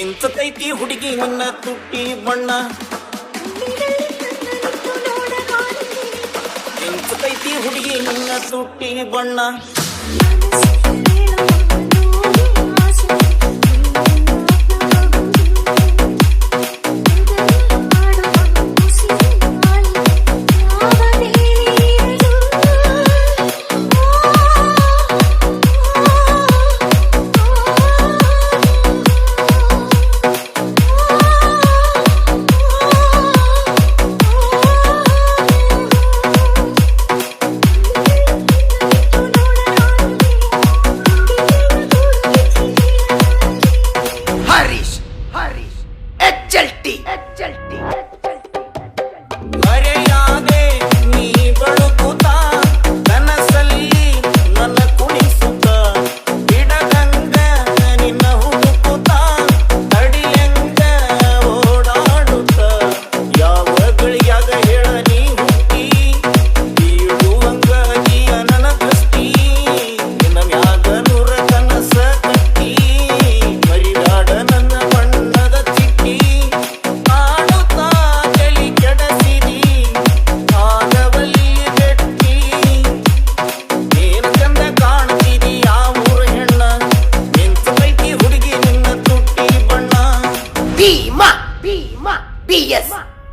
ಮಿಂಚತೈತಿ ಹುಡುಗಿ ನಿನ್ನ ತುಟ್ಟಿ ಬಣ್ಣ. ಮಿಂಚತೈತಿ ಹುಡುಗಿ ನಿನ್ನ ತುಟ್ಟಿ ಬಣ್ಣ.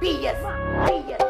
Yes. Yes.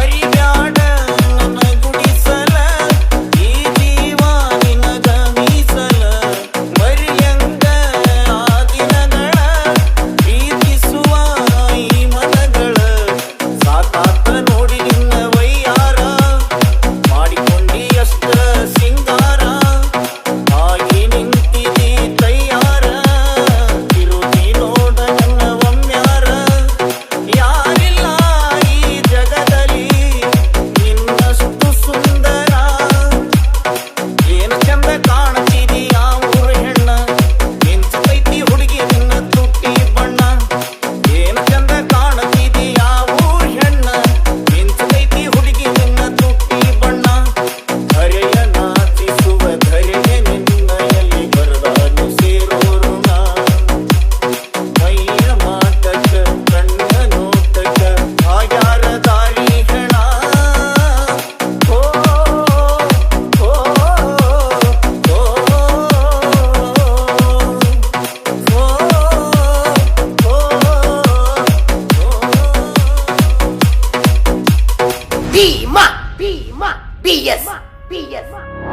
Ой!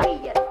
Bây giờ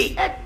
Andy.